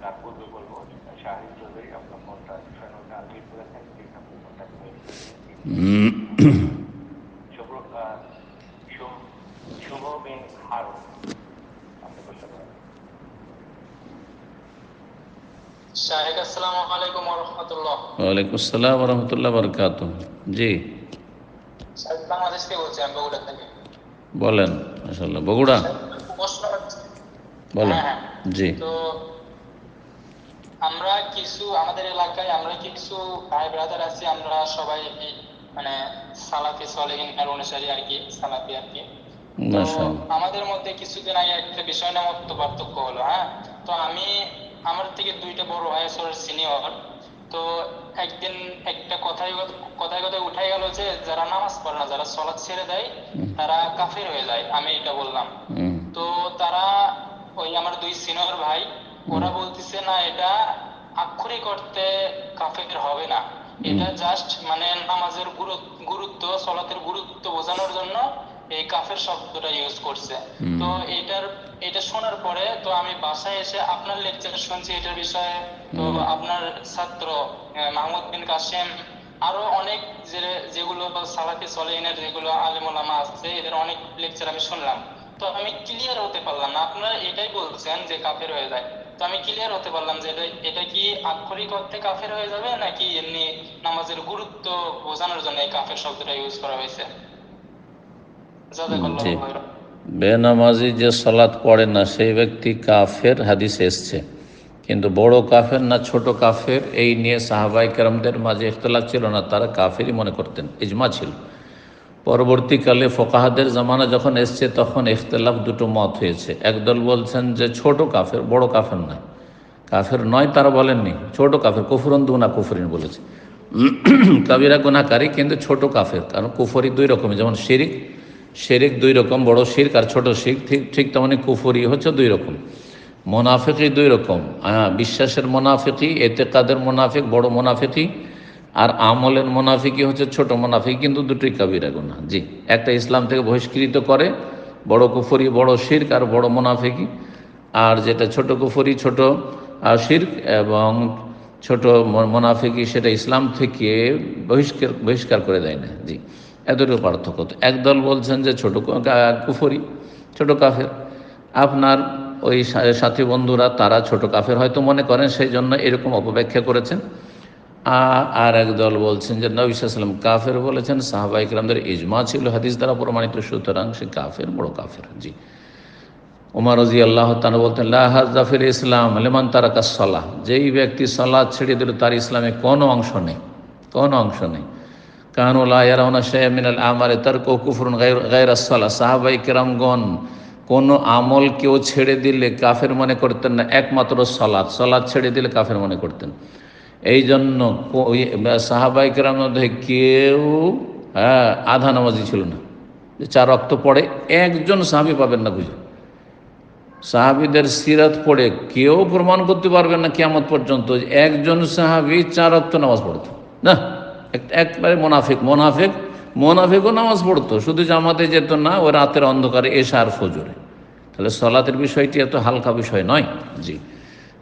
তার পূর্বে বলব শাহিদ চৌধুরী আপনার ফোনটা ফোনটা করেছেন প্লিজ আপনি ফোনটা শুভ বিন হারুন আপনি করতে পারেন শাহেক আসসালামু আলাইকুম রহমতুল্লাহ ওয়ালাইকুম আসসালাম রহমতুল্লাহ বরকাত জি। শাহেক বাংলাদেশ থেকে বলছি আমি বগুড়া থেকে? বলেন বগুড়া? বলেন। হ্যাঁ, হ্যাঁ। জি। তো আমরা কিছু আমাদের এলাকায় আমরা কিছু ভাই ব্রাদার আছি আমরা সবাই মানে সালাফি সলেহিন এর অনুসারী আর কি সালাফি আর কি। তো আমাদের মধ্যে কিছুদিন আগে একটা বিষয় নিয়ে মত পার্থক্য হলো হ্যাঁ? তো আমি আমার থেকে দুইটা বড় ভাই আছে সিনিয়র তো একদিন একটা কথাই কথায় কথায় উঠাই গেল যে যারা নামাজ পড়ে না যারা সলাৎ ছেড়ে দেয় তারা কাফের হয়ে যায় আমি এটা বললাম। তো তারা ওই আমার দুই সিনিয়র ভাই ওরা বলতেছে না এটা আক্ষরিক অর্থে কাফের হবে না। এটা জাস্ট মানে নামাজের গুরুত্ব সলাতের গুরুত্ব বোঝানোর জন্য এই কাফের শব্দটা ইউজ করছে। তো এটার এটা শোনার পরে তো আমি বাসায় এসে আপনার লেকচার শুনছি এটার বিষয়ে। তো আপনার ছাত্র মাহমুদ বিন কাসেম আরও অনেক যেগুলো বা সালাফি সলেহিনের যেগুলো আলিমুলামা আছে এদের অনেক লেকচার আমি শুনলাম। তো আমি ক্লিয়ার হতে পারলাম না। আপনারা এটাই বলছেন যে কাফের হয়ে যায়। তো আমি ক্লিয়ার হতে পারলাম যে এটা কি আক্ষরিক অর্থে কাফের হয়ে যাবে নাকি এমনি নামাজের গুরুত্ব বোঝানোর জন্য এই কাফের শব্দটা ইউজ করা হয়েছে। বেনামাজি যে সলাৎ পড়ে না সেই ব্যক্তি কাফের হাদিস এসছে। কিন্তু বড় কাফের না ছোট কাফের এই নিয়ে সাহাবাই কেরামদের মাঝে ইখতলাফ ছিল না তারা কাফেরই মনে করতেন ইজমা ছিল। পরবর্তীকালে ফোকাহাদের জামানা যখন এসছে, তখন ইখতলাফ দুটো মত হয়েছে। একদল বলছেন যে, ছোট কাফের, বড় কাফের নয়। কাফের নয় তারা বলেননি, ছোট কাফের, কুফরন দুনা কুফরিন বলেছে। কাবিরা গুনাকারী কিন্তু ছোট কাফের, কারণ কুফরি দুই রকমের যেমন শিরিক শিরিক দুই রকম, বড় শিরক আর ছোট শির ঠিক ঠিক তেমনি কুফরি হচ্ছে দুই রকম। মোনাফিকি দুই রকম। বিশ্বাসের মোনাফিকি এতেকাদের মোনাফিক, বড় মোনাফিকি আর আমলের মোনাফিকি হচ্ছে ছোট মোনাফিক, কিন্তু দুটোই কাবিরা গুনা জি, একটা ইসলাম থেকে বহিষ্কৃত করে, বড় কুফরি, বড় শির্ক আর বড় মোনাফিকি আর যেটা ছোট কুফরি, ছোট শির্ক এবং ছোট মোনাফিকি সেটা ইসলাম থেকে বহিষ্কার বহিষ্কার করে দেয় না। জি, এতটুকু পার্থক্য তো। একদল বলছেন যে ছোট কুফরি, ছোট কাফের। আপনার ওই সাথী বন্ধুরা, তারা ছোট কাফের হয়তো মনে করেন, সেই জন্য এরকম অপব্যাখ্যা করেছেন। আর একদল বলছেন যে নবী সাল্লাম কাফের বলেছেন সাহাবাইকরামদের ইজমা ছিল, হাদিস দ্বারা প্রমাণিত। সুতরাং সে কাফের, বড় কাফের। জি। উমার রাজি আল্লাহ তালা বলতেন লাহাজাফির ইসলাম লেমান তারা কাসলাহ যেই ব্যক্তি সলাদ ছেড়ে দিল, তার ইসলামে কোনো অংশ নেই। কোনো অংশ নেই। কানুল্লাহনা শেমিনাল আমারে তার কুফরুন গায়ের সালাহ। সাহাবাই কেরামগণ, কোনো আমল কেউ ছেড়ে দিলে কাফের মনে করতেন না, একমাত্র সলাদ। সলাদ ছেড়ে দিলে কাফের মনে করতেন। এই জন্য সাহাবাইকেরার মধ্যে কেউ হ্যাঁ আধা নামাজি ছিল না। চার রক্ত পড়ে, একজন সাহাবি পাবেন না বুঝে সাহাবিদের সিরাত পড়ে কেউ প্রমাণ করতে পারবেন না কেমন পর্যন্ত একজন সাহাবি চার অক্ত নামাজ পড়তো। না, এক- একবারে মোনাফিক মোনাফিক, মোনাফিকও নামাজ পড়তো। শুধু জামাতে যেত না ও রাতের অন্ধকারে এসে আর ফজরে। তাহলে সলাতের বিষয়টি এত হালকা বিষয় নয়। জি।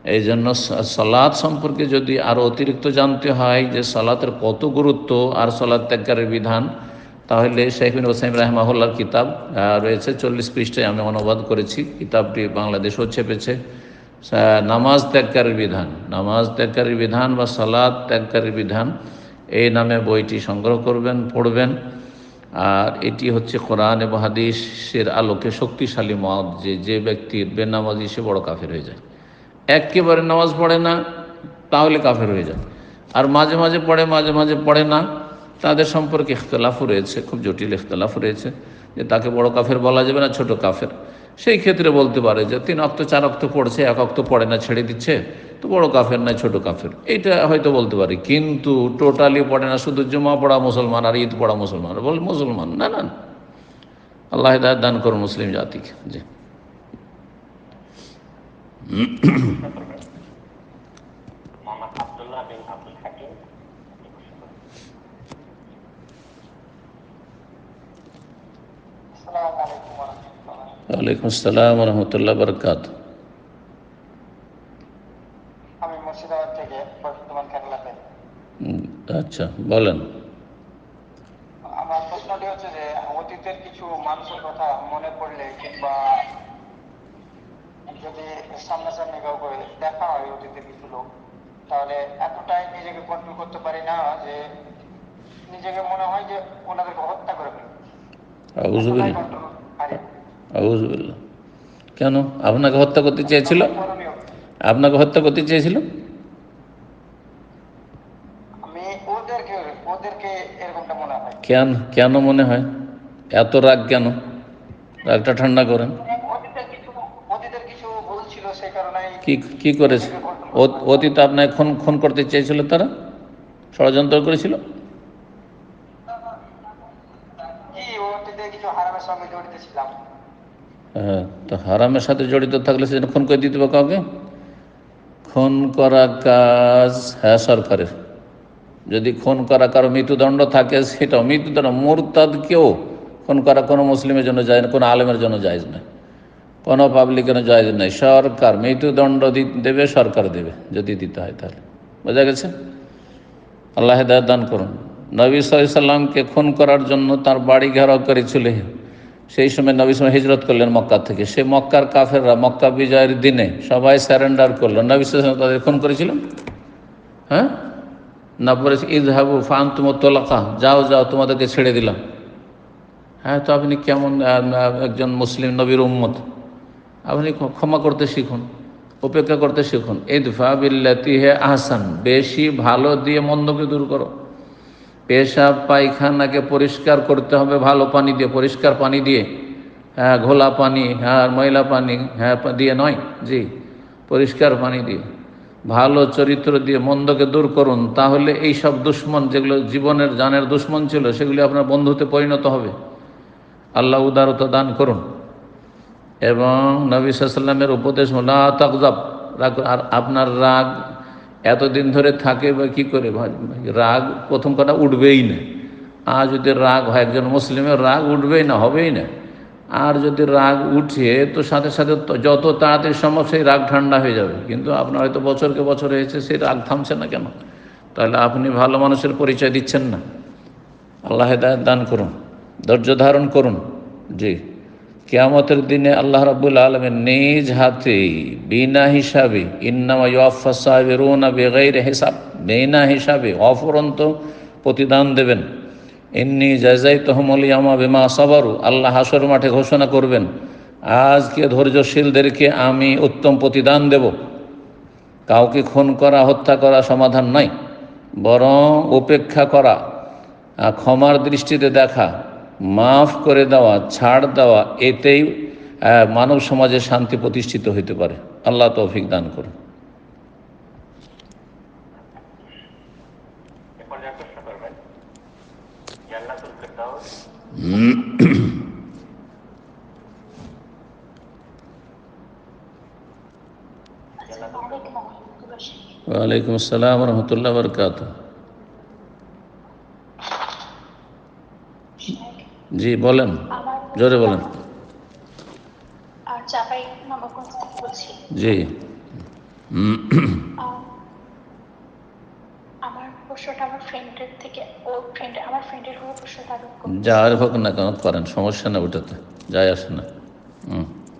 এই জন্য স- সলাৎ সম্পর্কে যদি আরও অতিরিক্ত জানতে হয় যে সলাতের কত গুরুত্ব আর সলাৎ ত্যাগের বিধান, তাহলে শেখিন ওসাইম রাহমাহুল্লার কিতাব রয়েছে চল্লিশ পৃষ্ঠায় আমি অনুবাদ করেছি। কিতাবটি বাংলাদেশও ছেপেছে। নামাজ ত্যাগকারীর বিধান। নামাজ ত্যাগকারীর বিধান বা সালাদ ত্যাগকারীর বিধান, এই নামে বইটি সংগ্রহ করবেন, পড়বেন। আর এটি হচ্ছে কোরআন এবং হাদিসের আলোকে শক্তিশালী মত যে যে ব্যক্তির বেনামাজি সে বড় কাফের হয়ে যায়। একেবারে নামাজ পড়ে না, তাহলে কাফের হয়ে যায় আর মাঝে মাঝে পড়ে, মাঝে মাঝে পড়ে না, তাদের সম্পর্কে ইখতলাফও রয়েছে, খুব জটিল ইখতলাফ রয়েছে, যে তাকে বড় কাফের বলা যাবে না, ছোট কাফের। সেই ক্ষেত্রে বলতে পারে যে তিন অক্ত, চার অক্ত পড়ছে, এক অক্ত পড়ে না, ছেড়ে দিচ্ছে, তো বড় কাফের না ছোট কাফের। এইটা হয়তো বলতে পারে, কিন্তু টোটালি পড়ে না, শুধু জুমা পড়া মুসলমান আর ঈদ পড়া মুসলমান। বল মুসলমান, না না। আল্লাহ দান করুন মুসলিম জাতিকে। জি। মোহাম্মদ আব্দুল্লাহ বিন আব্দুল হাকিম আপনি প্রশ্ন করুন। আসসালামু আলাইকুম ওয়া রাহমাতুল্লাহ। ওয়ালাইকুম আসসালাম রহমতুল্লাহ বরকাত জি, আসসালামু আলাইকুম। ওয়ালাইকুম আসসালাম। ওয়া রাহমাতুল্লাহ। ওয়া বারাকাতুহু। ওয়া আলাইকুম আসসালাম ওয়া রাহমাতুল্লাহ। ওয়া বারাকাতুহু। ওয়া আলাইকুম আসসালাম ওয়া রাহমাতুল্লাহ। মুর্শিদাবাদ থেকে বর্তমান কেরালাতে উম, আচ্ছা বলেন আমার প্রশ্নটি হচ্ছে যে অতীতের কিছু মানুষের কথা মনে পড়লে কিংবা যদি সামনাসামনি কাউকে দেখা হয় অতীতের কিছু লোক তাহলে এতটাই নিজেকে কন্ট্রোল করতে পারি না যে নিজেকে মনে হয় যে ওনাদেরকে হত্যা করে ফেলি কেন? আপনাকে হত্যা করতে চেয়েছিল? আপনাকে হত্যা করতে চেয়েছিল? কেন? কেন মনে হয়? এত রাগ কেন? রাগটা ঠান্ডা করেন। কি কি করেছে? অত- অতীত আপনাকে খুন খুন করতে চেয়েছিল তারা? ষড়যন্ত্র করেছিল কি অতীতে কিছু হারামের সঙ্গে জড়িত ছিলাম হ্যাঁ তো হারামের সাথে জড়িত থাকলে সেটা খুন করে দিতে হবে কাউকে? খুন করা কাজ হ্যাঁ সরকারের। যদি খুন করা কারও মৃত্যুদণ্ড থাকে, সেটাও মৃত্যুদণ্ড। মোরতাদকেও খুন করা কোনো মুসলিমের জন্য যায় না কোনো আলেমের জন্য জায়জ নয়। কোনো পাবলিকের জায়জ নেই সরকার মৃত্যুদণ্ড দেবে, সরকার দেবে, যদি দিতে হয় তাহলে। বোঝা গেছে? আল্লাহ দান করুন। নবী সাল্লামকে খুন করার জন্য তার বাড়ি ঘেরাও করেছিল। সেই সময় নবী সময় হিজরত করলেন মক্কা থেকে। সে মক্কার কাফেররা মক্কা বিজয়ের দিনে সবাই স্যারেন্ডার করল। নবী সাল্লাম তাদের খুন করেছিলেন? হ্যাঁ? না পরে ঈদ হাবু ফান তুম তোলাকা, যাও যাও, তোমাদেরকে ছেড়ে দিলাম। হ্যাঁ তো আপনি কেমন একজন মুসলিম নবীর উম্মত? আপনি ক্ষমা করতে শিখুন উপেক্ষা করতে শিখুন। ইদফা বিল্লাতি হে আহসান, বেশি ভালো দিয়ে মন্দকে দূর করো। পেশাব পায়খানাকে পরিষ্কার করতে হবে, ভালো পানি দিয়ে, পরিষ্কার পানি দিয়ে। হ্যাঁ ঘোলা পানি হ্যাঁ ময়লা পানি হ্যাঁ দিয়ে নয়, জি, পরিষ্কার পানি দিয়ে। ভালো চরিত্র দিয়ে মন্দকে দূর করুন, তাহলে এই সব দুশ্মন যেগুলো জীবনের জানের দুশ্মন ছিল, সেগুলি আপনার বন্ধুতে পরিণত হবে। আল্লাহ উদারতা দান করুন। এবং নবী সাল্লামের উপদেশ মোলা তাকজাব রাগ আর আপনার রাগ এতদিন ধরে থাকে বা কী করে? রাগ প্রথম কথা উঠবেই না। আর যদি রাগ হয়, একজন মুসলিমের রাগ উঠবেই না, হবেই না। আর যদি রাগ উঠে, তো সাথে সাথে যত তাড়াতাড়ি সম্ভব সেই রাগ ঠান্ডা হয়ে যাবে। কিন্তু আপনার হয়তো বছরকে বছর হয়েছে সেই রাগ থামছে না কেন? তাহলে আপনি ভালো মানুষের পরিচয় দিচ্ছেন না। আল্লাহ দান করুন, ধৈর্য ধারণ করুন। জি। কেয়ামতের দিনে আল্লাহ রাবুল আলমের নিজ হাতে বিনা হিসাবে, ইন্নামা ইউফা সাহেবেরুনা বেগাইর হিসাব, বিনা হিসাবে অফুরন্ত প্রতিদান দেবেন। এমনি জায়জাই তহমলি আমা বেমা সাবারু, আল্লাহ হাসর মাঠে ঘোষণা করবেন, আজকে ধৈর্যশীলদেরকে আমি উত্তম প্রতিদান দেব। কাউকে খুন করা, হত্যা করা সমাধান নাই, বরং উপেক্ষা করা ক্ষমার দৃষ্টিতে দেখা মাফ করে দেওয়া ছাড় দেওয়া এতেই মানব সমাজে শান্তি প্রতিষ্ঠিত হইতে পারে। আল্লাহ তৌফিক দান করুন। ওয়ালাইকুম আসসালাম রহমতুল্লাহ বরকাত জি বলেন জোরে বলেন আর চাপাই নবাবগঞ্জ থেকে বলছি জি হুম, আহ, আমার প্রশ্নটা আমার ফ্রেন্ডের থেকে ওর ফ্রেন্ড আমার ফ্রেন্ডের হয়ে প্রশ্নটা আমি করছি। যার হোক না কেন করেন সমস্যা না ওটাতে যায় আসে না।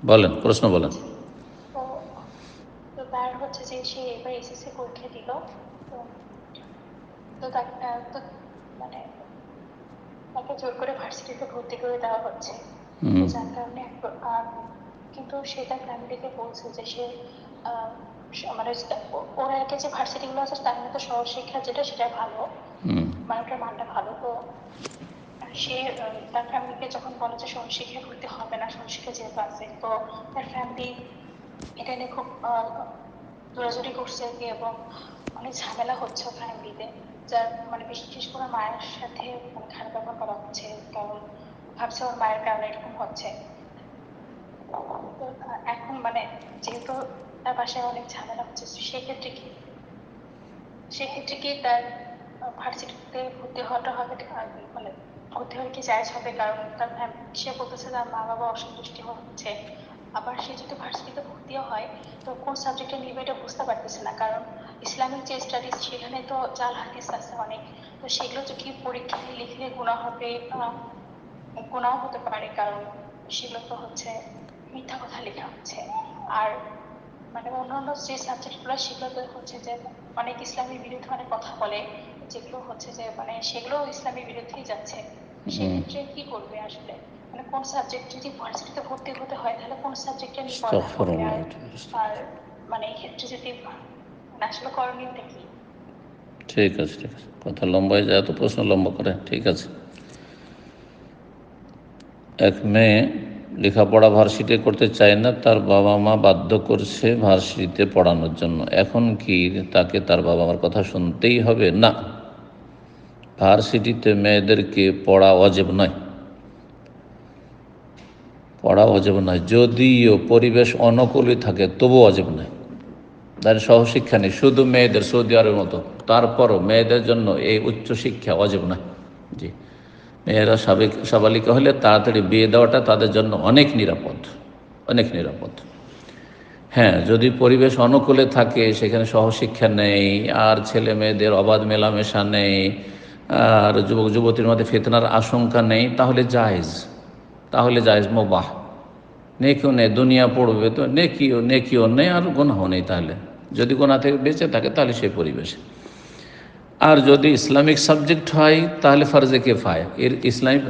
বলেন প্রশ্ন বলেন। তো তো তার হচ্ছে যে সে এবার এসএসসি পরীক্ষা দিল তো তো তাকে আহ, তো মানে তাকে জোর করে ভার্সিটিতে ভর্তি করে দেওয়া হচ্ছে। যার কারণে কিন্তু সে তার ফ্যামিলিকে বলছে যে সে আহ, মানে ওর কি যে ভার্সিটিগুলো আছে তার মধ্যে সহশিক্ষা যেটা সেটা ভালো। মানে ওটার মানটা ভালো। তো সে তার ফ্যামিলিকে যখন বলে যে সহশিক্ষায় ভর্তি হবে না সহশিক্ষা যেহেতু আছে তো তার ফ্যামিলি এটা নিয়ে খুব জোরাজুরি করছে আর কি এবং অনেক ঝামেলা হচ্ছে ফ্যামিলিতে যার মানে বিশেষ করে মায়ের সাথে মানে খারাপ ব্যবহার করা হচ্ছে, কারণ ভাবছে ওর মায়ের কারণে এরকম হচ্ছে। এখন মানে যেহেতু তার বাসায় অনেক ঝামেলা হচ্ছে সেক্ষেত্রে কি? সেক্ষেত্রে কি তার ভার্সিটিতে ভর্তি হওয়াটা হবে? মানে ভর্তি হলে কি জায়জ হবে? কারণ তার সে বলতেছে তার মা বাবা অসন্তুষ্টি হচ্ছে। আবার সে যদি ভার্সিটিতে ভর্তিও হয় তো কোন সাবজেক্টে নিবে এটা বুঝতে পারতেছে না। কারণ ইসলামিক যে স্টাডিজ সেখানে তো জাল হাদিস আছে অনেক। তো সেগুলো তো কি পরীক্ষায় লিখলে গুণা হবে? গুণাও হতে পারে কারণ সেগুলো তো হচ্ছে মিথ্যা কথা লেখা হচ্ছে। আর মানে অন্যান্য যে সাবজেক্টগুলো সেগুলো তো হচ্ছে যে অনেক ইসলামের বিরুদ্ধে অনেক কথা বলে যেগুলো হচ্ছে যে মানে সেগুলো ইসলামের বিরুদ্ধেই যাচ্ছে। সেক্ষেত্রে কি করবে আসলে? মানে কোন সাবজেক্ট যদি ভার্সিটিতে ভর্তি হতে হয় তাহলে কোন সাবজেক্টে নিয়ে পড়া হবে আস্তাগফিরুল্লাহ। আর মানে এই ক্ষেত্রে যদি আসলে করণীয়টা কি? ঠিক আছে ঠিক আছে। কথা লম্বা হয়ে যায় তো প্রশ্ন লম্বা করে ঠিক আছে। এক মেয়ে লেখাপড়া ভার্সিটি করতে চায় না তার বাবা মা বাধ্য করছে ভার্সিটিতে পড়ানোর জন্য। এখন কি তাকে তার বাবা মার কথা শুনতেই হবে? না। ভার্সিটিতে মেয়েদেরকে পড়া অজেব নয়। পড়া অজেব নয়। যদিও পরিবেশ অনুকূলই থাকে তবু অজেব নয়। তাদের সহশিক্ষা নেই, শুধু মেয়েদের সৌদি আরবের মতো। তারপরও মেয়েদের জন্য এই উচ্চশিক্ষা অজেব নয়। জি। মেয়েরা সাবেক সাবালিকা হলে তাড়াতাড়ি বিয়ে দেওয়াটা তাদের জন্য অনেক নিরাপদ অনেক নিরাপদ। হ্যাঁ যদি পরিবেশ অনুকূলে থাকে, সেখানে সহশিক্ষা নেই, আর ছেলে মেয়েদের অবাধ মেলামেশা নেই, আর যুবক যুবতীর মধ্যে ফেতনার আশঙ্কা নেই, তাহলে জায়েজ। তাহলে জায়েজ মোবাহ। নেকিও নেই, দুনিয়া পড়বে তো, নেকিও নেকিও নেই, আর গোনাও নেই তাহলে। যদি গোনা থেকে বেঁচে থাকে, তাহলে সেই পরিবেশে। আর যদি ইসলামিক সাবজেক্ট হয়, তাহলে ফার্জে কেফায়। এর ইসলামিক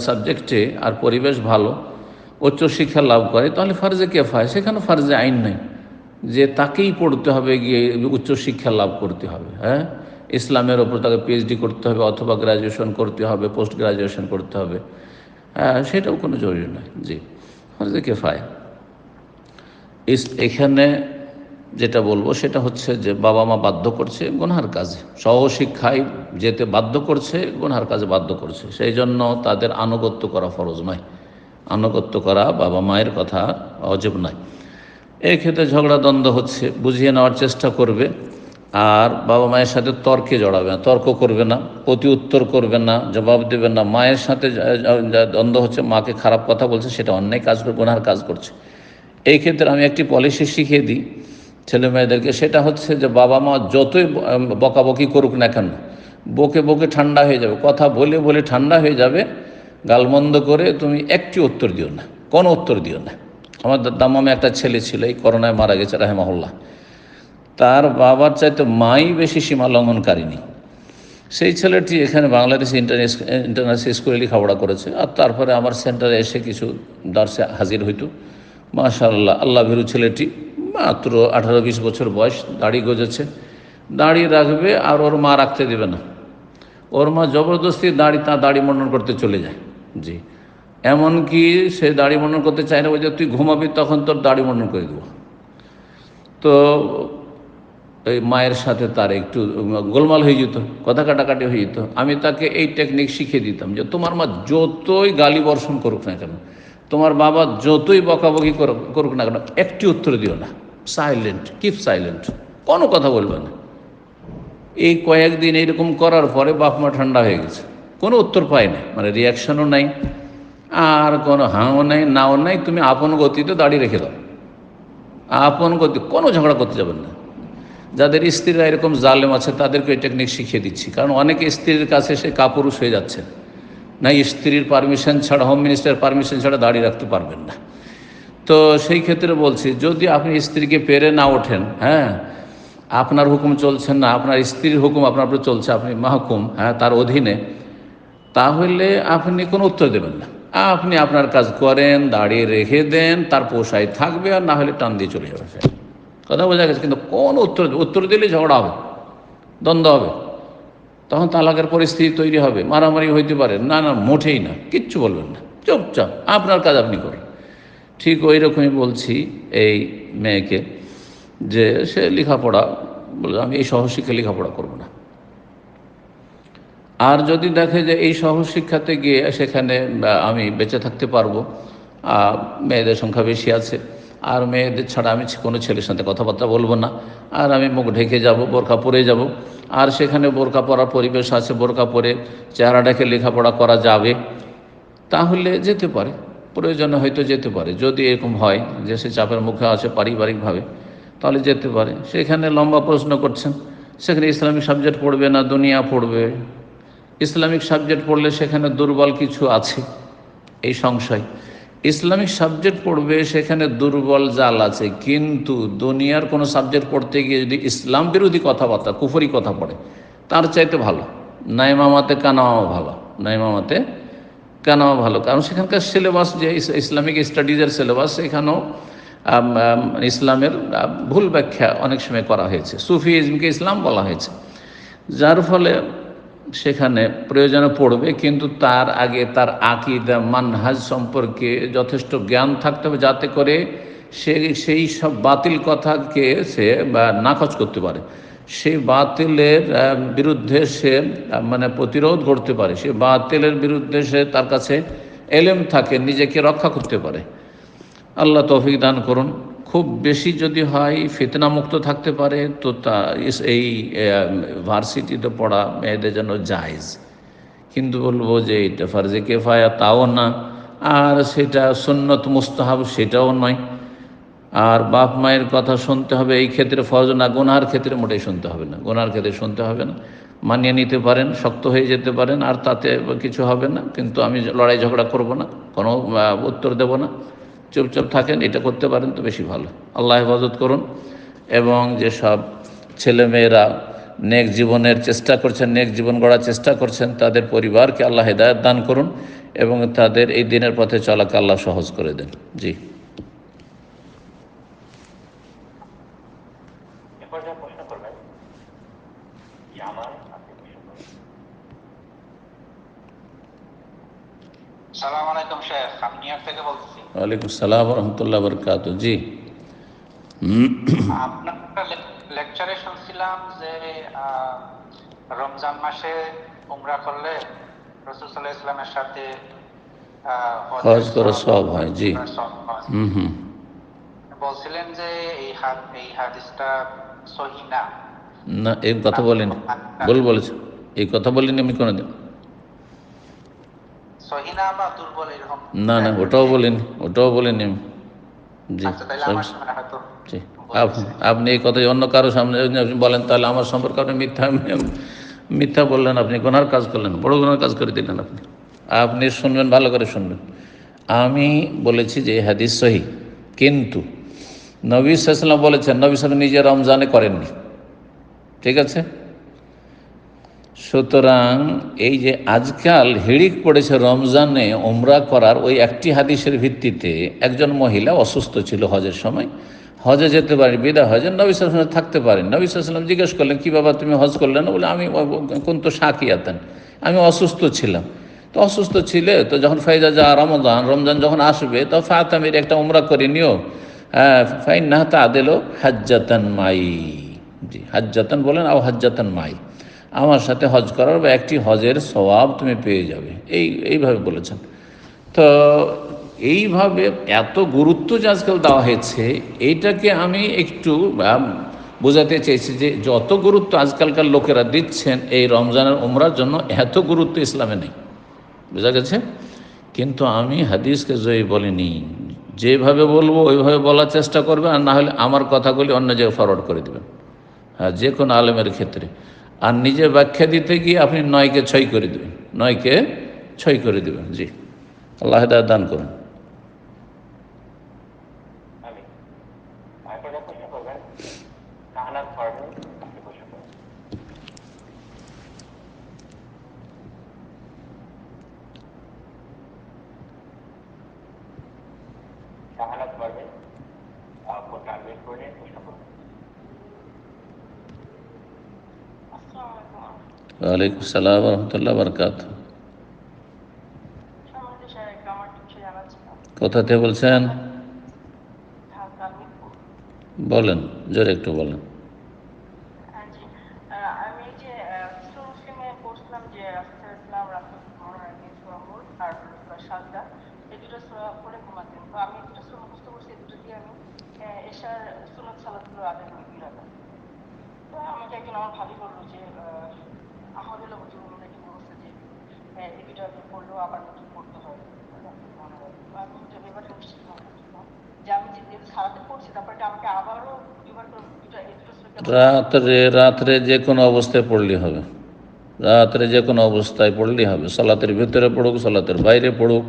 সাবজেক্টে আর পরিবেশ ভালো উচ্চশিক্ষা লাভ করে, তাহলে ফার্জে কেফায়। সেখানে ফার্জে আইন নেই। যে তাকেই পড়তে হবে, গিয়ে উচ্চশিক্ষা লাভ করতে হবে হ্যাঁ? ইসলামের ওপর তাকে পিএইচডি করতে হবে, অথবা গ্রাজুয়েশন করতে হবে পোস্ট গ্রাজুয়েশন করতে হবে। সেটাও কোনো জরুরি নয়, জি। ফার্জে কেফায়। ইস, এখানে যেটা বলব, সেটা হচ্ছে যে বাবা মা বাধ্য করছে গুনহার কাজে। সহশিক্ষায় যেতে বাধ্য করছে, গুনহার কাজে বাধ্য করছে। সেই জন্য তাদের আনুগত্য করা ফরজ নয়। আনুগত্য করা বাবা মায়ের কথা অজব নয়। এই ক্ষেত্রে ঝগড়া দ্বন্দ্ব হচ্ছে, বুঝিয়ে নেওয়ার চেষ্টা করবে। আর বাবা মায়ের সাথে তর্কে জড়াবে না, তর্ক করবে না প্রতি উত্তর করবে না, জবাব দেবে না। মায়ের সাথে দ্বন্দ্ব হচ্ছে, মাকে খারাপ কথা বলছে, সেটা অন্যায় কাজ করে গুনহার কাজ করছে। এই ক্ষেত্রে আমি একটি পলিসি শিখিয়ে দিই ছেলে মেয়েদেরকে, সেটা হচ্ছে যে বাবা মা যতই বকাবকি করুক না কেন, বকে বকে ঠান্ডা হয়ে যাবে, কথা বলে বলে ঠান্ডা হয়ে যাবে, গালমন্দ করে তুমি একটি উত্তর দিও না, কোনো উত্তর দিও না। আমার দামামে একটা ছেলে ছিল, এই করোনায় মারা গেছে, রাহেমাহুল্লাহ। তার বাবার চাইতে মাই বেশি সীমা লঙ্ঘনকারিনী সেই ছেলেটি এখানে বাংলাদেশ ইন্টারন্যাশনাল স্কুলে লেখাপড়া করেছে আর তারপরে আমার সেন্টারে এসে কিছু দর্শে হাজির হইতো। মাশাআল্লাহ, আল্লাহ ভীরু ছেলেটি মাত্র আঠারো বিশ বছর বয়স, দাড়ি গজেছে। দাড়ি রাখবে আর ওর মা রাখতে দেবে না। ওর মা জবরদস্তি দাড়ি, তার দাড়ি মন্ডন করতে চলে যায়। জি। এমনকি সে দাড়ি মন্ডন করতে চায় না, ওই যে তুই ঘুমাবি তখন তোর দাড়ি মন্ডন করে দেবো। তো এই মায়ের সাথে তার একটু গোলমাল হয়ে যেত, কথা কাটাকাটি হয়ে যেত। আমি তাকে এই টেকনিক শিখিয়ে দিতাম যে তোমার মা যতই গালি বর্ষণ করুক না কেন, তোমার বাবা যতই বকাবকি করুক না কেন, একটি উত্তর দিও না। সাইলেন্ট কিপ সাইলেন্ট কোনো কথা বলবে না। এই কয়েকদিন এইরকম করার পরে বাপ মা ঠান্ডা হয়ে গেছে। কোনো উত্তর পায় না মানে রিয়াকশনও নাই, আর কোনো হাঁও নাই নাও নাই, তুমি আপন গতিতে দাঁড়িয়ে রেখে দাও। আপন গতি, কোনো ঝগড়া করতে যাবেন না। যাদের স্ত্রীরা এরকম জালেম আছে, তাদেরকে এই টেকনিক শিখিয়ে দিচ্ছি। কারণ অনেকে স্ত্রীর কাছে সে কাপুরুষ হয়ে যাচ্ছে। না স্ত্রীর পারমিশন ছাড়া হোম মিনিস্টার পারমিশন ছাড়া দাঁড়িয়ে রাখতে পারবেন না। তো সেই ক্ষেত্রে বলছি, যদি আপনি স্ত্রীকে পেরে না ওঠেন হ্যাঁ আপনার হুকুম চলছে না, আপনার স্ত্রীর হুকুম আপনার উপরে চলছে, আপনি মাহকুম হ্যাঁ তার অধীনে, তাহলে আপনি কোনো উত্তর দেবেন না। আপনি আপনার কাজ করেন দাঁড়িয়ে রেখে দেন, তার পোষায় থাকবে, আর না হলে টান দিয়ে চলে যাবে। কথা বোঝা গেছে, কিন্তু কোন উত্তর উত্তর দিলেই ঝগড়া হবে, দ্বন্দ্ব হবে। তখন তালাকের পরিস্থিতি তৈরি হবে, মারামারি হইতে পারে, না না, মোটেই না, কিচ্ছু বলবেন না। চুপচাপ, আপনার কাজ আপনি করেন। ঠিক ওই রকমই বলছি এই মেয়েকে যে সে লেখাপড়া, বলে আমি এই সহশিক্ষা লেখাপড়া করব না। আর যদি দেখে যে এই সহশিক্ষাতে গিয়ে সেখানে আমি বেঁচে থাকতে পারব মেয়েদের সংখ্যা বেশি আছে আর মেয়েদের ছাড়া আমি কোনো ছেলের সাথে কথাবার্তা বলব না। আর আমি মুখ ঢেকে যাব বোরকা পরে যাব। আর সেখানে বোরকা পরার পরিবেশ আছে বোরকা পরে চেহারা ঢেকে লেখাপড়া করা যাবে। তাহলে যেতে পারে, প্রয়োজনে হয়তো যেতে পারে। যদি এরকম হয় যে সে চাপের মুখে আছে পারিবারিকভাবে, তাহলে যেতে পারে। সেখানে লম্বা প্রশ্ন করছেন, সেখানে ইসলামিক সাবজেক্ট পড়বে না, দুনিয়া পড়বে? ইসলামিক সাবজেক্ট পড়লে সেখানে দুর্বল কিছু আছে? এই সংশয়। ইসলামিক সাবজেক্ট পড়বে, সেখানে দুর্বল জাল আছে। কিন্তু দুনিয়ার কোনো সাবজেক্ট পড়তে গিয়ে যদি ইসলাম বিরোধী কথাবার্তা, কুফরি কথা পড়ে, তার চাইতে ভালো। নাইমামাতে কানামা ভালো। নাইমামাতে কানামা ভালো। কারণ সেখানকার সিলেবাস যে ইসলামিক স্টাডিজের সিলেবাস, সেখানেও ইসলামের ভুল ব্যাখ্যা অনেক সময় করা হয়েছে। সুফিজমকে ইসলাম বলা হয়েছে। যার ফলে সেখানে প্রয়োজনে পড়বে, কিন্তু তার আগে তার আকিদা, মানহাজ সম্পর্কে যথেষ্ট জ্ঞান থাকতে হবে যাতে করে সে, সেই সব বাতিল কথাকে সে নাকচ করতে পারে। সেই বাতিলের বিরুদ্ধে সে মানে প্রতিরোধ করতে পারে। সে বাতিলের বিরুদ্ধে সে তার কাছে এলেম থাকে, নিজেকে রক্ষা করতে পারে। আল্লাহ তৌফিক দান করুন। খুব বেশি যদি হয়, ফিতনামুক্ত থাকতে পারে, তো তা এই ভার্সিটিতে পড়া মেয়েদের জন্য জায়জ। কিন্তু বলব যে এটা ফার্জে কেফায়া তাও না, আর সেটা সুন্নত মুস্তাহাব সেটাও নয়। আর বাপ মায়ের কথা শুনতে হবে, এই ক্ষেত্রে ফরজ না, গোনার ক্ষেত্রে মোটেই শুনতে হবে না। গোনার ক্ষেত্রে শুনতে হবে না। মানিয়ে নিতে পারেন, শক্ত হয়ে যেতে পারেন, আর তাতে কিছু হবে না। কিন্তু আমি লড়াই ঝগড়া করব না, কোনো উত্তর দেব না। চুপচাপ থাকেন, এটা করতে পারেন তো বেশি ভালো। আল্লাহ হেফাজত করুন। এবং যেসব ছেলেমেয়েরা নেক জীবনের চেষ্টা করছেন, নেক জীবন গড়ার চেষ্টা করছেন, তাদের পরিবারকে আল্লাহ হেদায়ত দান করুন এবং তাদের এই দিনের পথে চলাকে আল্লাহ সহজ করে দেন। জি এ পর্যায়ে প্রশ্ন করবেন জামাল আপনি প্রশ্ন করবেন সালাম আলাইকুম শেখ আমি নিউ ইয়র্ক থেকে বলছি ওয়ালাইকুম সালাম রহমতুল্লাহ বরকাত। জি। আপনার লেকচারে শুনছিলাম যে রমজান মাসে উমরা করলে রসুল সাল্লাহ ইসলামের সাথে হজ সওয়াব হয়, জি। হুম হুম। বলছিলেন যে এই হাদ এই হাদিসটা সহি না? না এই কথা বলিনি। ভুল বলেছ এই কথা বলিনি আমি কোনোদিন না না ওটাও বলিনি ওটাও বলিনি আমি। জি আচ্ছা জি আপনি এই কথা অন্য কারও সামনে বলেন তাহলে আমার সম্পর্কে আপনি মিথ্যা মিথ্যা বললেন আপনি গোনার কাজ করলেন বড় গোনার কাজ করে দিলেন আপনি। আপনি শুনবেন ভালো করে শুনবেন। আমি বলেছি যে হাদিস সহি কিন্তু নবী সাল্লাম বলেছেন নবী সাল্লাম নিজে রমজানে করেননি। ঠিক আছে? সুতরাং এই যে আজকাল হিড়িক পড়েছে রমজানে ওমরা করার ওই একটি হাদিসের ভিত্তিতে একজন মহিলা অসুস্থ ছিল হজের সময়, হজে যেতে পারেন বিদা হজে নবী সাল্লাম থাকতে পারেন। নবী সাল্লাম জিজ্ঞেস করলেন, কী বাবা, তুমি হজ করলে না? বলে, আমি কোন তো সাকিয়াতেন আমি অসুস্থ ছিলাম। তো অসুস্থ ছিলে, তো যখন ফাইজা যা রমজান রমজান যখন আসবে, তো ফাতামির একটা উমরা করে নিও। হ্যাঁ ফাইন না তা দিলো হাজ্জাতান মাই, জি, হাজ্জাতান বলেন, আও হাজ্জাতান মাই। আমার সাথে হজ করার বা একটি হজের স্বভাব তুমি পেয়ে যাবে। এই, এইভাবে বলেছেন। তো এইভাবে এত গুরুত্ব যে আজকাল দেওয়া হয়েছে, এইটাকে আমি একটু বোঝাতে চেয়েছি যে যত গুরুত্ব আজকালকার লোকেরা দিচ্ছেন এই রমজানের উমরার জন্য, এত গুরুত্ব ইসলামে নেই। বোঝা গেছে? কিন্তু আমি হাদিসকে জয়ী বলিনি। যেভাবে বলব, ওইভাবে বলার চেষ্টা করবে আর না হলে আমার কথাগুলি অন্য জায়গায় ফরওয়ার্ড করে দেবেন। হ্যাঁ যে কোনো আলেমের ক্ষেত্রে। আর নিজে ব্যাখ্যা দিতে গিয়ে আপনি নয়কে ছয় করে দেবেন, নয়কে ছয় করে দেবেন, জি। আল্লাহ দান করুন আমি এ পর্যায়ে প্রশ্ন করবেন কাহানাত পারবেন আপনি প্রশ্ন করবেন কাহানাত পারবেন ফোনটা আনমিউট করে নিয়ে প্রশ্ন করবেন আসসালামু আলাইকুম ওয়ালাইকুম সালাম রহমতুল্লাহ বরকাত কোথা থেকে বলছেন? বলেন জোরে একটু বলেন হ্যাঁ জি আহ, আমি এই যে সুর মুসলিমে পড়ছিলাম যে রাসূল ইসলাম রাসূল মোহাম্মদ আর সাজদা এই দুটো সূরা পড়ে ঘুমাতেন তো আমি দুটো সূরা মুখস্থ করছি এই দুটো দিয়ে আমি আহ, এশার সুন্নত সালাতগুলো আদায় করি দুই রাকাত তো আমাকে একজন আমার ভাবি বলল যে আহ, আহমদুল্লাহ হুজুর নাকি বলছে যে আপনি পড়লেও আবার নতুন পড়তে হয় আমি নিশ্চিত না যে আমি যে যে সারাতে পড়ছি তারপর আমাকে আবারও দুবার রাত্রে রাত্রে যে কোনো অবস্থায় পড়লেই হবে। রাত্রে যে কোনো অবস্থায় পড়লেই হবে। সালাতের ভিতরে পড়ুক, সালাতের বাইরে পড়ুক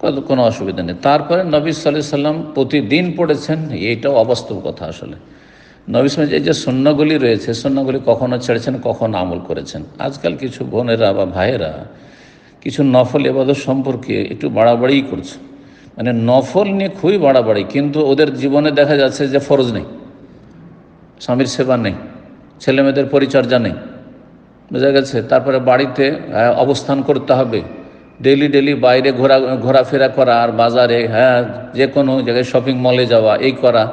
কত কোনো অসুবিধা নেই। তারপরে নবী সাল্লাম প্রতিদিন পড়েছেন, এইটাও অবাস্তব কথা আসলে। নবী সাল্লাম এই যে সন্ন্যগুলি রয়েছে সন্ন্যগুলি কখনো ছেড়েছেন, কখনো আমল করেছেন। আজকাল কিছু বোনেরা বা ভাইয়েরা কিছু নফল এবাদত সম্পর্কে একটু বাড়াবাড়িই করছে। মানে নফল নিয়ে খুবই বাড়াবাড়ি, কিন্তু ওদের জীবনে দেখা যাচ্ছে যে ফরজ নেই। স্বামীর সেবা নেই, ছেলেমেয়েদের পরিচর্যা নেই। বোঝা গেছে? তারপরে বাড়িতে অবস্থান করতে হবে। ডেলি ডেলি বাইরে ঘোরা, ঘোরাফেরা করা আর বাজারে হ্যাঁ যে কোনো জায়গায় শপিং মলে যাওয়া, এই করা।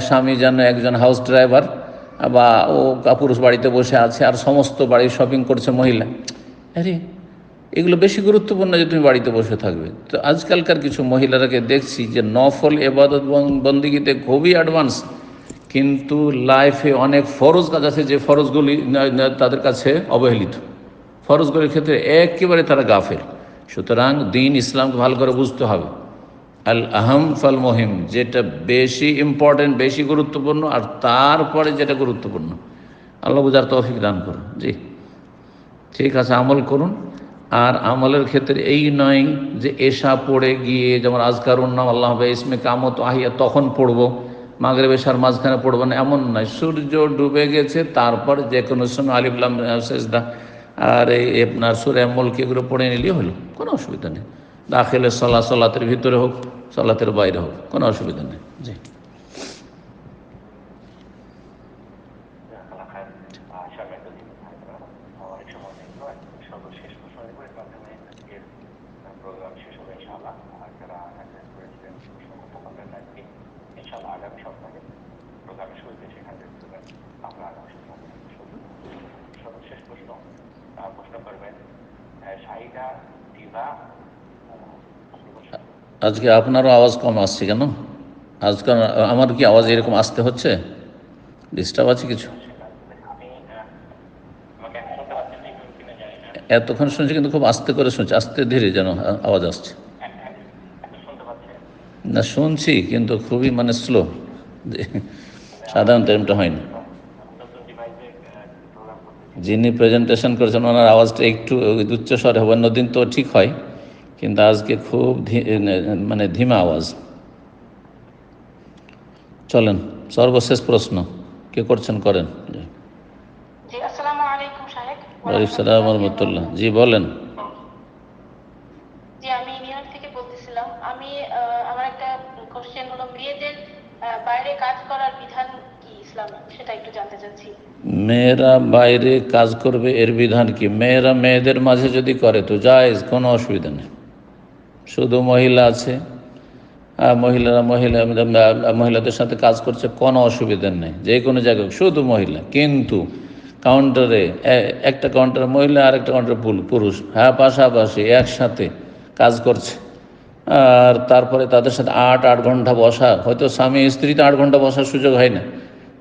স্বামী যেন একজন হাউস ড্রাইভার বা ও পুরুষ বাড়িতে বসে আছে আর সমস্ত বাড়ি শপিং করছে মহিলা। আরে, এগুলো বেশি গুরুত্বপূর্ণ যে তুমি বাড়িতে বসে থাকবে। তো আজকালকার কিছু মহিলারাকে দেখছি যে নফল এবাদত বন- বন্দিগিতে খুবই অ্যাডভান্স কিন্তু লাইফে অনেক ফরজ কাজ আছে যে ফরজগুলি তাদের কাছে অবহেলিত। ফরজগুলির ক্ষেত্রে একেবারে তারা গাফেল। সুতরাং দিন ইসলামকে ভালো করে বুঝতে হবে। আল আহম ফাল মহিম যেটা বেশি ইম্পর্টেন্ট বেশি গুরুত্বপূর্ণ, আর তারপরে যেটা গুরুত্বপূর্ণ। আল্লাহ বুঝার তৌফিক দান করুন। জি। ঠিক আছে, আমল করুন। আর আমলের ক্ষেত্রে এই নয় যে এশা পড়ে গিয়ে, যেমন আজকার নাম, আল্লাহ ইসমে কামত, আহিয়া, তখন পড়ব। মাগরে বেশার মাঝখানে পড়ব না, এমন নয়। সূর্য ডুবে গেছে, তারপর যে কোনো সময় আলিবুল্লাম শেষদা আর এই আপনার সুরে আমলকে এগুলো পড়ে নিলেই হলো। কোনো অসুবিধা নেই। দাখিলে সলা সলাতের ভিতরে হোক সলাতের বাইরে হোক কোনো অসুবিধা নেই। জি জাজাকাল্লাহ খায়ের। আহ, সামনে একটা দিন থাকবে। অনেক সময় নেই তো, সর্বশেষ প্রশ্ন নেব, এর মাধ্যমে আজকের প্রোগ্রাম শেষ হবে ইনশাআল্লাহ আর যারা attend করেছিলেন অসংখ্য ধন্যবাদ জানাচ্ছি। ইনশাআল্লাহ আগামী সপ্তাহে প্রোগ্রামের শুরুতে সেখানে দেখতে পাবেন। আমরা আগামী সপ্তাহে শুরু করব। সর্বশেষ প্রশ্ন আহ, প্রশ্ন করবেন আহ, শাহিদা দিবা আজকে আপনারও আওয়াজ কম আসছে কেন? আজকাল আমার কি আওয়াজ এরকম আসতে হচ্ছে? ডিস্টার্ব আছে কিছু? এতক্ষণ শুনছি কিন্তু খুব আস্তে করে শুনছি, আস্তে ধীরে যেন আওয়াজ আসছে। না, শুনছি কিন্তু খুবই মানে স্লো সাধারণত এমটা হয় না যিনি প্রেজেন্টেশন করেছেন, ওনার আওয়াজটা একটু উচ্চস্বর হবে, অন্যদিন তো ঠিক হয়। কিন্তু আজকে খুব মানে ধিমা আওয়াজ। চলেন সর্বশেষ প্রশ্ন কে করছেন করেন? জি রহমতুল্লাহ বলেন। মেয়েরা বাইরে কাজ করবে এর বিধান কি? মেয়েরা মেয়েদের মাঝে যদি করে তো জায়েজ কোনো অসুবিধা নেই। শুধু মহিলা আছে। মহিলারা মহিলা মহিলাদের সাথে কাজ করছে, কোনো অসুবিধা নেই, যে কোনো জায়গায় শুধু মহিলা। কিন্তু কাউন্টারে একটা কাউন্টারে মহিলা, আর একটা কাউন্টারে পুরুষ। হ্যাঁ পাশাপাশি একসাথে কাজ করছে। আর তারপরে তাদের সাথে আট আট ঘণ্টা বসা, হয়তো স্বামী, স্ত্রীতে আট ঘণ্টা বসার সুযোগ হয় না।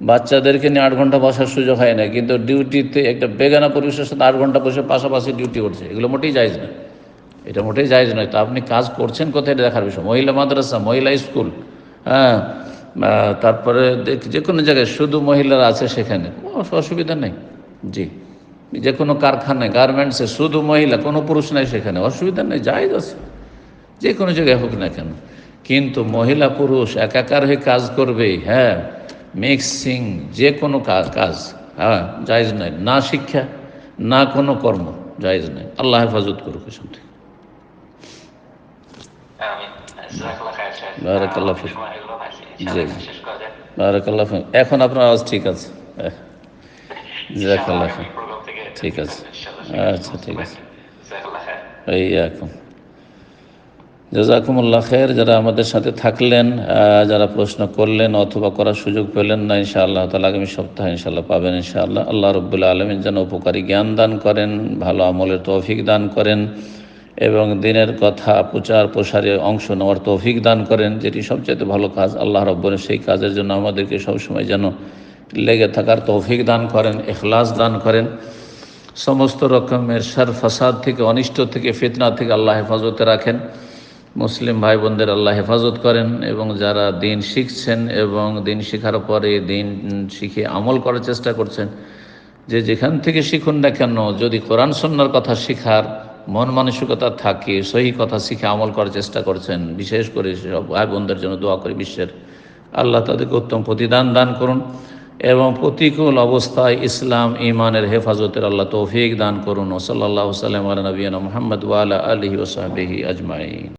বাচ্চাদেরকে নিয়ে আট ঘণ্টা বসার সুযোগ হয় না। কিন্তু ডিউটিতে একটা বেগানা পুরুষের সাথে আট ঘণ্টা বসে পাশাপাশি ডিউটি করছে। এগুলো মোটেই যাইজ না। এটা মোটেই যাইজ নয়। তো আপনি কাজ করছেন কোথায়? এটা দেখার বিষয়। মহিলা মাদ্রাসা, মহিলা স্কুল হ্যাঁ? তারপরে দেখ- যে কোনো জায়গায় শুধু মহিলারা আছে সেখানে। অসুবিধা নেই। জি। যে কোনো কারখানায়, গার্মেন্টসে শুধু মহিলা, কোনো পুরুষ নাই সেখানে। অসুবিধা নেই, জায়জ আছে। যে কোনো জায়গায় হোক না কেন। কিন্তু মহিলা, পুরুষ একাকার হয়ে কাজ করবে হ্যাঁ? মিক্সিং যে কোনো কাজ কাজ হ্যাঁ? জায়জ নাই না শিক্ষা, না কোনো কর্ম, জায়জ নাই আল্লাহ হেফাজত করুক এসব থেকে। বারাকাল্লাহ এখন আপনার আওয়াজ ঠিক আছে। হ্যাঁ, থেকে ঠিক আছে। আচ্ছা ঠিক আছে। এই এখন। জাজাকুমুল্লাহ খের যারা আমাদের সাথে থাকলেন যারা প্রশ্ন করলেন অথবা করার সুযোগ পেলেন না ইনশাআল্লাহ তাহলে আগামী সপ্তাহে ইনশাআল্লাহ পাবেন ইনশাআল্লাহ। আল্লাহ রব্বুল্লা আলমিন যেন উপকারী জ্ঞান দান করেন ভালো আমলের তৌফিক দান করেন। এবং দিনের কথা প্রচার প্রসারে অংশ নেওয়ার তৌফিক দান করেন, যেটি সবচেয়ে ভালো কাজ। আল্লাহ রব্বর সেই কাজের জন্য আমাদেরকে সবসময় যেন লেগে থাকার তৌফিক দান করেন, এখলাস দান করেন। সমস্ত রকমের সার ফাসাদ থেকে, অনিষ্ট থেকে, ফিতনা থেকে আল্লাহ হেফাজতে রাখেন। মুসলিম ভাই বোনদের আল্লাহ হেফাজত করেন এবং যারা দিন শিখছেন এবং দিন শেখার পরে দিন শিখে আমল করার চেষ্টা করছেন, যে যেখান থেকে শিখুন না কেন, যদি কোরআন সন্ন্যার কথা শিখার মন মানসিকতা থাকে, সহি কথা শিখে আমল করার চেষ্টা করছেন, বিশেষ করে সব ভাই বোনদের জন্য দোয়া করে বিশ্বের। আল্লাহ তাদেরকে উত্তম প্রতিদান দান করুন এবং প্রতিকূল অবস্থায় ইসলাম ইমানের হেফাজতের আল্লাহ তৌফিক দান করুন। ওসল্লা সাল্লাম আল নবীন মোহাম্মদ ওয়ালা আলহি ওসাহি আজমাইন।